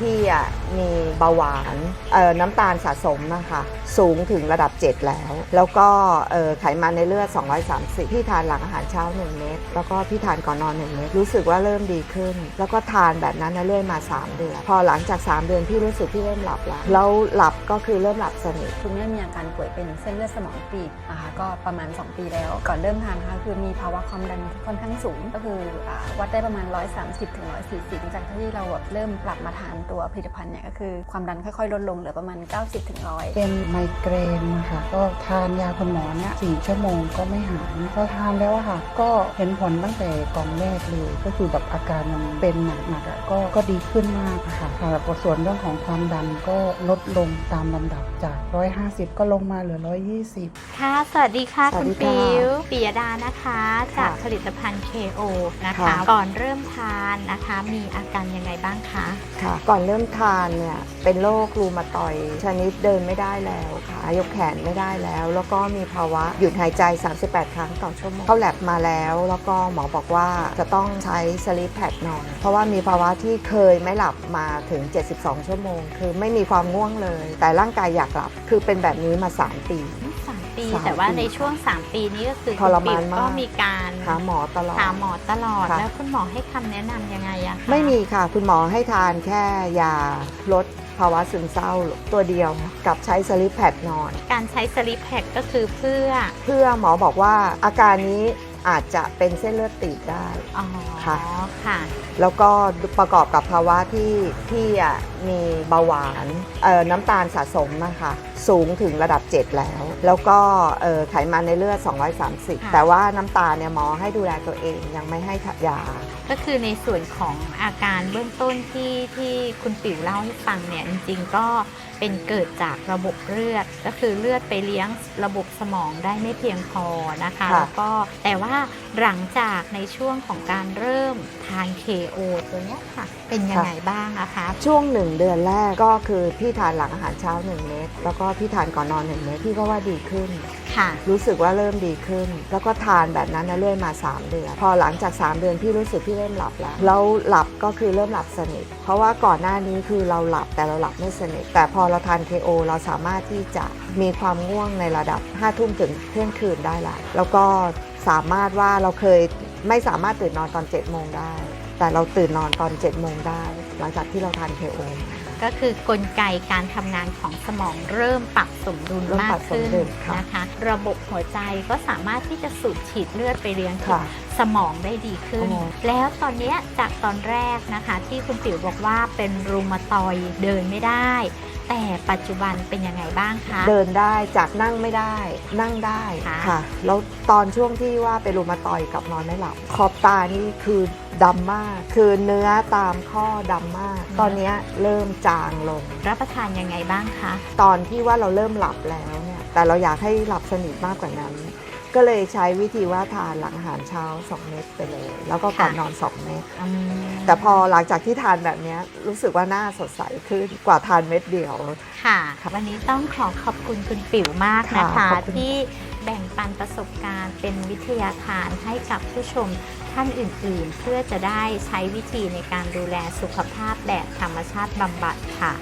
พี่อะมีเบาหวานเอ่อน้ำตาลสะสมนะคะสูงถึงระดับ 7 แล้ว แล้วก็เอ่อไขมันในเลือด 230 พี่ทานหลังอาหารเช้า 1 เม็ดแล้วก็พี่ทานก่อนนอน 1 เม็ดรู้สึกว่าเริ่มดีขึ้น แล้วก็ทานแบบนั้นนเรื่อยมา 3 เดือน พอหลังจาก 3 เดือน พี่รู้สึกพี่เริ่มหลับแล้วแล้วหลับก็คือเริ่มหลับสนิทคุณแม่มีอาการป่วยเป็นเส้นเลือดสมองตีบนะคะก็ประมาณ 2 ปีแล้ว ก่อนเริ่มทานนะคะคือมีภาวะความดันค่อนข้างสูง ก็คืออาวัดได้ประมาณ 130ถึง140หลังจากที่เราแบบเริ่มปรับมาทานตัวผลิตภัณฑ์เนี่ยก็คือความดันค่อยๆลดลงเหลือประมาณ 90ถึง100เป็นไมเกรนนะคะก็ทานยาคุณหมอเนี่ยสี่ชั่วโมงก็ไม่หายพอทานแล้วอะค่ะ ก็เห็นผลตั้งแต่กล่องแรกเลย ก็คือแบบอาการมันเป็นหนักๆอะก็ก็ดีขึ้นมากอะค่ะค่ะแล้วก็ส่วนเรื่องของความดันก็ลดลงตามลำดับจาก 150 ก็ลงมาเหลือ 120 ค่ะ สวัสดีค่ะสวัคุสณดีค่ะปิวปิยดานะคะค่ะจากผลิตภัณฑ์ KO นะคะค่ะก่อนเริ่มทานนะคะ มีอาการยังไงบ้างคะค่ะก่อนเริ่มทานเนี่ยเป็นโรครูมาตอยชนิดเดินไม่ได้แล้วขายกแขนไม่ได้แล้ว แล้วก็มีภาวะหยุดหายใจ 38 ครั้งต่อชั่วโมงเข้าแลบมาแล้ว แล้วก็หมอบอกว่าจะต้องใช้สลิปแพดนอน เพราะว่ามีภาวะที่เคยไม่หลับมาถึง 72 ชั่วโมง คือไม่มีความง่วงเลย แต่ร่างกายอยากหลับคือเป็นแบบนี้มา 3 ปี สามปี สามแต่ว่าปีในช่วง 3 ปีนี้ก็คือทรมานคุณปิวมาก ก็มีการหาหมอตลอด หาหมอตลอด ค่ะ แล้วคุณหมอให้คำแนะนำยังไงอะคะไม่มีค่ะ คุณหมอให้ทานแค่ยาลดภาวะซึมเศร้าตัวเดียวกับใช้สลิปแพดนอน การใช้สลิปแพคก็คือเพื่อเพื่อหมอบอกว่าอาการนี้อาจจะเป็นเส้นเลือดตีบได้ อ๋อค่ะ ค่ะ แล้วก็ประกอบกับภาวะที่พี่อะ มีเบาหวานเอ่อน้ำตาลสะสมนะคะสูงถึงระดับ 7 แล้ว แล้วก็เอ่อไขมันในเลือด 230ค่ะแต่ว่าน้ำตาลเนี่ยหมอให้ดูแลตัวเองยังไม่ให้ยา ก็คือในส่วนของอาการเบื้องต้นที่ที่คุณปิ๋วเล่าให้ฟังเนี่ยจริงๆก็เป็นเกิดจากระบบเลือด ก็คือเลือดไปเลี้ยงระบบสมองได้ไม่เพียงพอนะคะค่ะแล้วก็แต่ว่าหลังจากในช่วงของการเริ่มทาน KO ตัวเนี้ยค่ะ เป็นยังไงบ้างอะคะ ช่วงหนึ่งเดือนแรกก็คือพี่ทานหลังอาหารเช้า 1 เม็ดแล้วก็พี่ทานก่อนนอน 1 เม็ดพี่ก็ว่าดีขึ้น ค่ะ รู้สึกว่าเริ่มดีขึ้น แล้วก็ทานแบบนั้นนะเรื่อยมา 3 เดือน พอหลังจาก 3 เดือนพี่รู้สึกพี่เริ่มหลับแล้วแล้วหลับก็คือเริ่มหลับสนิท เพราะว่าก่อนหน้านี้คือเราหลับแต่เราหลับไม่สนิท แต่พอเราทาน KO เราสามารถที่จะมีความง่วงในระดับ5ทุ่มถึงเที่ยงคืนได้ละแล้วก็สามารถว่าเราเคยไม่สามารถตื่นนอนตอน7โมงได้ แต่เราตื่นนอนตอน7โมงได้ หลังจากที่เราทาน KO ก็คือกลไกการทำงานของสมองเริ่มปรับสมดุลเริ่มมาปรักบขึ้นสมดุลค่ะนะคะ ระบบหัวใจก็สามารถที่จะสูบฉีดเลือดไปเลี้ยงค่ะสมองได้ดีขึ้นโอ้แล้วตอนเนี้ยจากตอนแรกนะคะ ที่คุณติ๋วบอกว่าเป็นรูมาตอยด์เดินไม่ได้ แต่ปัจจุบันเป็นยังไงบ้างคะ เดินได้จากนั่งไม่ได้ นั่งได้ค่ะ ค่ะแล้วตอนช่วงที่ว่าเป็นรูมาตอยด์กับนอนไม่หลับขอบตานี่คือดำมาก คือเนื้อตามข้อดำมาก ตอนเนี้ยเริ่มจางลง รับประทานยังไงบ้างคะ ตอนที่ว่าเราเริ่มหลับแล้วเนี่ยแต่เราอยากให้หลับสนิทมากกว่านั้น ก็เลยใช้วิธีว่าทานหลังอาหารเช้า 2 เม็ดไปเลย แล้วก็ก่อนค่ะนอน 2 เม็ดอืมแต่พอหลังจากที่ทานแบบเนี้ยรู้สึกว่าหน้าสดใสขึ้นกว่าทานเม็ดเดียว ค่ะ วันนี้ต้องขอขอบคุณคุณปิ๋วมากนะคะค่ะขอบคุณที่แบ่งปันประสบการณ์เป็นวิทยาทานให้กับผู้ชมท่านอื่นๆ เพื่อจะได้ใช้วิธีในการดูแลสุขภาพแบบธรรมชาติบำบัดค่ะ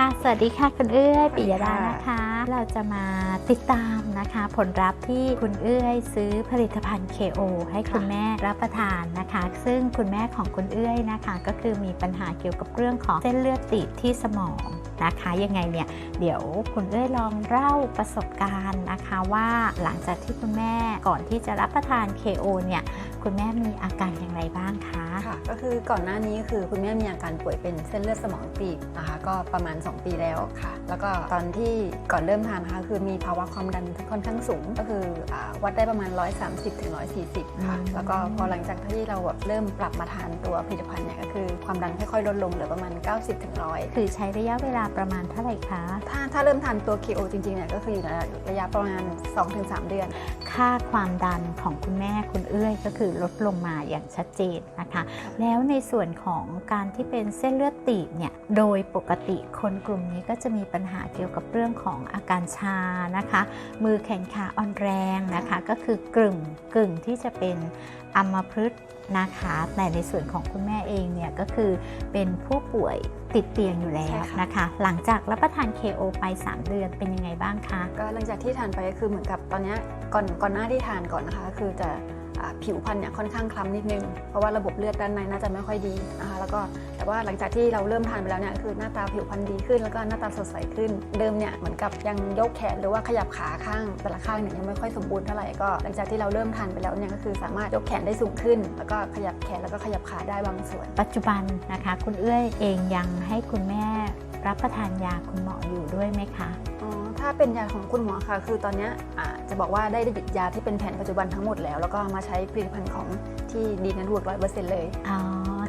ค่ะ สวัสดีค่ะคุณเอื้อยปิยดานะคะ เราจะมาติดตามนะคะ ผลลัพธ์ที่คุณเอื้อยซื้อผลิตภัณฑ์ KO ให้คุณแม่รับประทานนะคะ ซึ่งคุณแม่ของคุณเอื้อยนะคะ ก็คือมีปัญหาเกี่ยวกับเรื่องของเส้นเลือดตีบที่สมองนะคะยังไงเนี่ยเดี๋ยวคุณเอ้ยลองเล่าประสบการณ์นะคะว่าหลังจากที่คุณแม่ก่อนที่จะรับประทาน KO เนี่ยคุณแม่มีอาการอย่างไรบ้างคะ ค่ะ ก็คือก่อนหน้านี้คือคุณแม่มีอาการป่วยเป็นเส้นเลือดสมองตีบนะคะ ก็ประมาณ 2 ปีแล้วค่ะ แล้วก็ตอนที่ก่อนเริ่มทานนะคะคือมีภาวะความดันค่อนข้างสูง ก็คืออาวัดได้ประมาณ 130ถึง140 ค่ะอืมแล้วก็พอหลังจากที่เราแบบเริ่มปรับมาทานตัวผลิตภัณฑ์เนี่ยก็คือความดันค่อยๆลดลงเหลือประมาณ 90ถึง100 คือใช้ระยะเวลาประมาณเท่าไหร่คะ ถ้าถ้าเริ่มทานตัว KO จริงๆเนี่ยก็คืออยู่ในระยะประมาณ 2-3 เดือน ค่าความดันของคุณแม่คุณเอื้อยก็คือลดลงมาอย่างชัดเจนนะคะแล้วในส่วนของการที่เป็นเส้นเลือดตีบเนี่ยโดยปกติคนกลุ่มนี้ก็จะมีปัญหาเกี่ยวกับเรื่องของอาการชานะคะ มือแขนขาอ่อนแรงนะคะ ก็คือกึ่งกึ่งที่จะเป็นอัมพฤกษ์นะคะแต่ในส่วนของคุณแม่เองเนี่ยก็คือเป็นผู้ป่วยติดเตียงอยู่แล้วใช่ค่ะนะคะ หลังจากรับประทาน KO ไป 3 เดือนเป็นยังไงบ้างคะ ก็หลังจากที่ทานไปก็คือเหมือนกับตอนเนี้ยก่อนก่อนหน้าที่ทานก่อนนะคะก็คือจะอ่า ผิวพรรณเนี่ยค่อนข้างคล้ำนิดนึง เพราะว่าระบบเลือดด้านในน่าจะไม่ค่อยดีนะคะแล้วก็แต่ว่าหลังจากที่เราเริ่มทานไปแล้วเนี่ยคือหน้าตาผิวพรรณดีขึ้น แล้วก็หน้าตาสดใสขึ้น เดิมเนี่ยเหมือนกับยังยกแขนหรือว่าขยับขาข้างแต่ละข้างเนี่ยยังไม่ค่อยสมบูรณ์เท่าไหร่ก็หลังจากที่เราเริ่มทานไปแล้วเนี่ยก็คือสามารถยกแขนได้สูงขึ้น แล้วก็ขยับแขนแล้วก็ขยับขาได้บางส่วน ปัจจุบันนะคะ คุณเอื้อยเองยังให้คุณแม่รับประทานยาคุณหมออยู่ด้วยไหมคะ ถ้าเป็นยาของคุณหมอค่ะ คือตอนเนี้ยอ่าจะบอกว่าได้หยุดยาที่เป็นแผนปัจจุบันทั้งหมดแล้ว แล้วก็มาใช้ผลิตภัณฑ์ของที่ดีนันวกร้อยเปอร์เซ็นต์เลย อ๋อ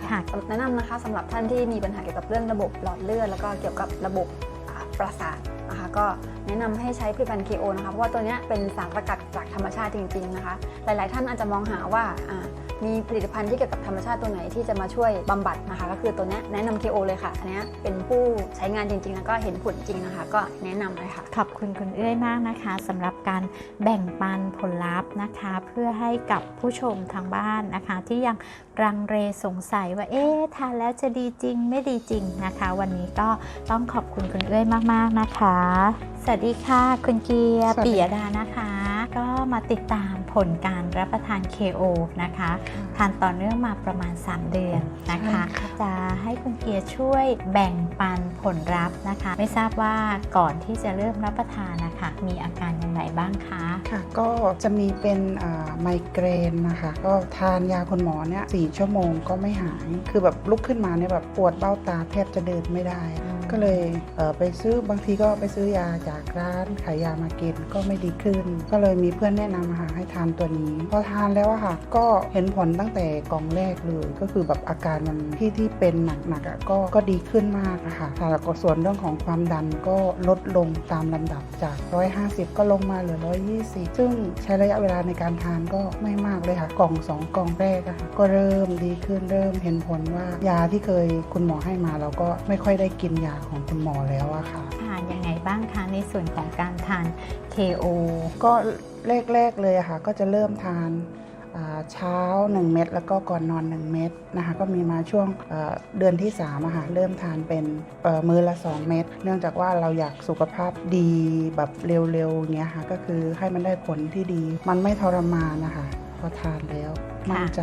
ค่ะ แนะนำนะคะสำหรับท่านที่มีปัญหาเกี่ยวกับเรื่องระบบหลอดเลือด แล้วก็เกี่ยวกับระบบอ่าประสาทนะคะก็แนะนำให้ใช้ผลิตภัณฑ์ KO นะคะ เพราะว่าตัวเนี้ยเป็นสารสกัดจากธรรมชาติจริง ๆ นะคะ หลาย ๆ ท่านอาจจะมองหาว่าอ่า มีผลิตภัณฑ์ที่เกี่ยวกับธรรมชาติตัวไหนที่จะมาช่วยบำบัดนะคะ ก็คือตัวเนี้ยแนะนำ KO เลยค่ะ อันเนี้ยเป็นผู้ใช้งานจริง ๆ แล้วก็เห็นผลจริงนะคะ ก็แนะนำเลยค่ะ ขอบคุณคุณเอื้อยมากนะคะสำหรับการแบ่งปันผลลัพธ์นะคะ เพื่อให้กับผู้ชมทางบ้านนะคะ ที่ยังรังเรสงสัยว่าเอ๊ะทานแล้วจะดีจริงไม่ดีจริงนะคะ วันนี้ก็ต้องขอบคุณคุณเอื้อยมากๆนะคะ สวัสดีค่ะ คุณเกียร์สวัสดีปิยดานะคะก็ มาติดตามผลการรับประทาน KO นะคะทานต่อเนื่องมาประมาณ 3 เดือนนะคะใช่ค่ะจะให้คุณเกียร์ช่วยแบ่งปันผลลัพธ์นะคะ ไม่ทราบว่าก่อนที่จะเริ่มรับประทานนะคะมีอาการอย่างไรบ้างคะค่ะก็จะมีเป็นอ่าไมเกรนนะคะก็ทานยาคุณหมอเนี่ยสี่ชั่วโมงก็ไม่หาย คือแบบลุกขึ้นมาเนี่ยแบบปวดเบ้าตาแทบจะเดินไม่ได้ ก็เลยเไปซื้อบางทีก็ไปซื้อยาจากร้านขายยามากินก็ไม่ดีขึ้น ก็เลยมีเพื่อนแนะนำค่ะให้ทานตัวนี้ พอทานแล้วอะค่ะ ก็เห็นผลตั้งแต่กล่องแรกเลย ก็คือแบบอาการมันที่ที่เป็นหนักๆอะก็ก็ดีขึ้นมากค่ะแล้วก็ส่วนเรื่องของความดันก็ลดลงตามลำดับจาก 150 ก็ลงมาเหลือ 120 ซึ่งใช้ระยะเวลาในการทานก็ไม่มากเลยค่ะ กล่อง 2 กล่องแรกอะค่ะก็เริ่มดีขึ้นเริ่มเห็นผลว่ายาที่เคยคุณหมอให้มาเราก็ไม่ค่อยได้กินยาของคุณหมอแล้วอะค่ะ ทานยังไงบ้างคะในส่วนของการทาน KO ก็แรกๆเลยอะค่ะ ก็จะเริ่มทานอ่าเช้า 1 เม็ดแล้วก็ก่อนนอน 1 เม็ดนะคะ ก็มีมาช่วงเอ่อเดือนที่3อะค่ะเริ่มทานเป็นเอ่อมื้อละ 2 เม็ดเนื่องจากว่าเราอยากสุขภาพดีแบบเร็วๆเงี้ยค่ะ ก็คือให้มันได้ผลที่ดี มันไม่ทรมานนะคะพอทานแล้วมั่นใจ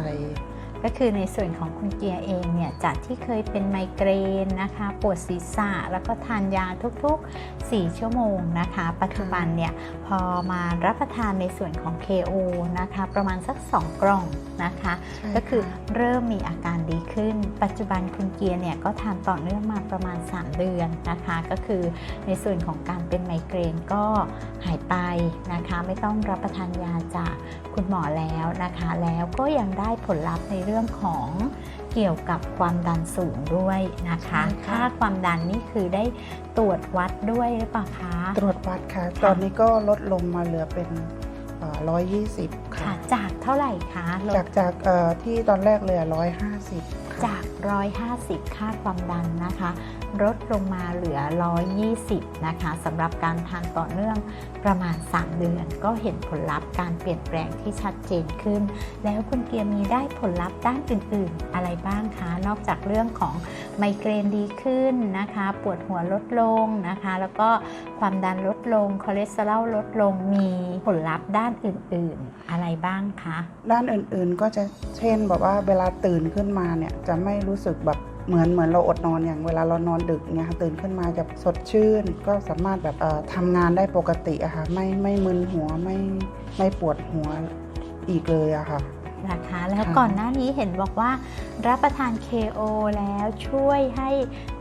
ก็คือในส่วนของคุณเกียร์เองเนี่ยจากที่เคยเป็นไมเกรนนะคะปวดศีรษะแล้วก็ทานยาทุกๆ 4 ชั่วโมงนะคะ ปัจจุบันเนี่ยพอมารับประทานในส่วนของ KO นะคะประมาณสัก 2 กล่องนะคะใช่ก็คือค่ะเริ่มมีอาการดีขึ้น ปัจจุบันคุณเกียร์เนี่ยก็ทานต่อเนื่องมาประมาณ 3 เดือนนะคะ ก็คือในส่วนของการเป็นไมเกรนก็หายไปนะคะ ไม่ต้องรับประทานยาจากคุณหมอแล้วนะคะ แล้วก็ยังได้ผลลัพธ์ในเรื่องของเกี่ยวกับความดันสูงด้วยนะคะใช่ค่ะค่าความดันนี่คือได้ตรวจวัดด้วยหรือเปล่าคะ ตรวจวัดค่ะ ตอนนี้ก็ลดลงมาเหลือเป็นร้อยยี่สิบค่ะค่ะ จากเท่าไหร่คะลดจากจากเอ่อที่ตอนแรกเลยร้อยห้าสิบค่ะ จาก 150 ค่าความดันนะคะลดลงมาเหลือ 120 นะคะสำหรับการทานต่อเนื่องประมาณ 3 เดือน ก็เห็นผลลัพธ์การเปลี่ยนแปลงที่ชัดเจนขึ้น แล้วคุณเกียร์มีได้ผลลัพธ์ด้านอื่นๆ อะไรบ้างคะ นอกจากเรื่องของไมเกรนดีขึ้นนะคะ ปวดหัวลดลงนะคะ แล้วก็ความดันลดลง คอเลสเตอรอลลดลง มีผลลัพธ์ด้านอื่นๆ อะไรบ้างคะ ด้านอื่นๆ ก็จะเช่นแบบว่าเวลาตื่นขึ้นมาเนี่ยจะไม่รู้สึกแบบเหมือนเหมือนเราอดนอนอย่างเวลาเรานอนดึกเนี่ยค่ะตื่นขึ้นมาจะสดชื่น ก็สามารถแบบเอ่อทำงานได้ปกติอะค่ะไม่ไม่มึนหัวไม่ไม่ปวดหัวอีกเลยอะค่ะนะคะแล้วค่ะก่อนหน้านี้เห็นบอกว่า รับประทาน KO แล้วช่วยให้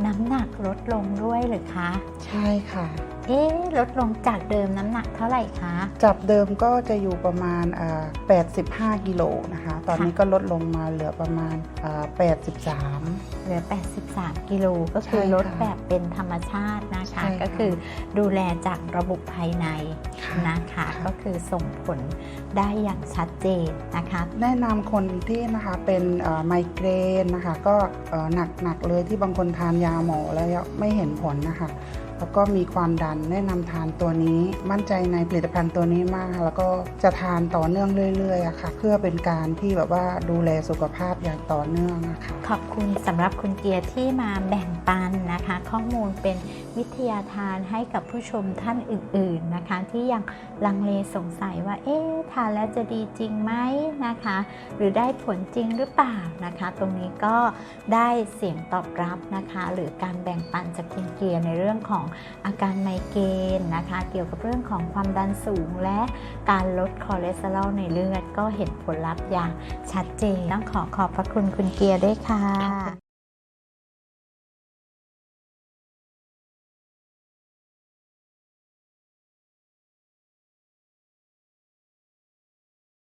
น้ำหนักลดลงด้วยหรือคะ ใช่ค่ะ เอ๊ะลดลงจากเดิมน้ำหนักเท่าไหร่คะ จับเดิมก็จะอยู่ประมาณอ่า85 กิโลนะคะ ตอนนี้ก็ลดลงมาเหลือประมาณอ่า83 เหลือ 83 กิโลก็คือใช่ค่ะลดแบบเป็นธรรมชาตินะคะ ใช่ค่ะก็คือดูแลจากระบบภายในนะคะก็คือส่งผลได้อย่างชัดเจนนะคะ แนะนำคนที่นะคะเป็นเอ่อไมเกรนนะคะ ก็เอ่อหนักๆเลยที่บางคนทานยาหมอแล้วไม่เห็นผลนะคะ แล้วก็มีความดันแนะนำทานตัวนี้ มั่นใจในผลิตภัณฑ์ตัวนี้มากแล้วก็จะทานต่อเนื่องเรื่อยๆอะค่ะ เพื่อเป็นการที่แบบว่าดูแลสุขภาพอย่างต่อเนื่องนะคะขอบคุณสำหรับคุณเกียร์ที่มาแบ่งปันนะคะ ข้อมูลเป็นวิทยาทานให้กับผู้ชมท่านอื่น ๆนะคะ ที่ยังลังเลสงสัยว่า เอ๊ะทานแล้วจะดีจริงไหมนะคะ หรือได้ผลจริงหรือเปล่านะคะ ตรงนี้ก็ได้เสียงตอบรับนะคะ หรือการแบ่งปันจากคุณเกียร์ในเรื่องของอาการไมเกรนนะคะ เกี่ยวกับเรื่องของความดันสูงและการลดคอเลสเตอรอลในเลือดก็เห็นผลลัพธ์อย่างชัดเจนต้องขอขอบพระคุณคุณเกียร์ด้วยค่ะ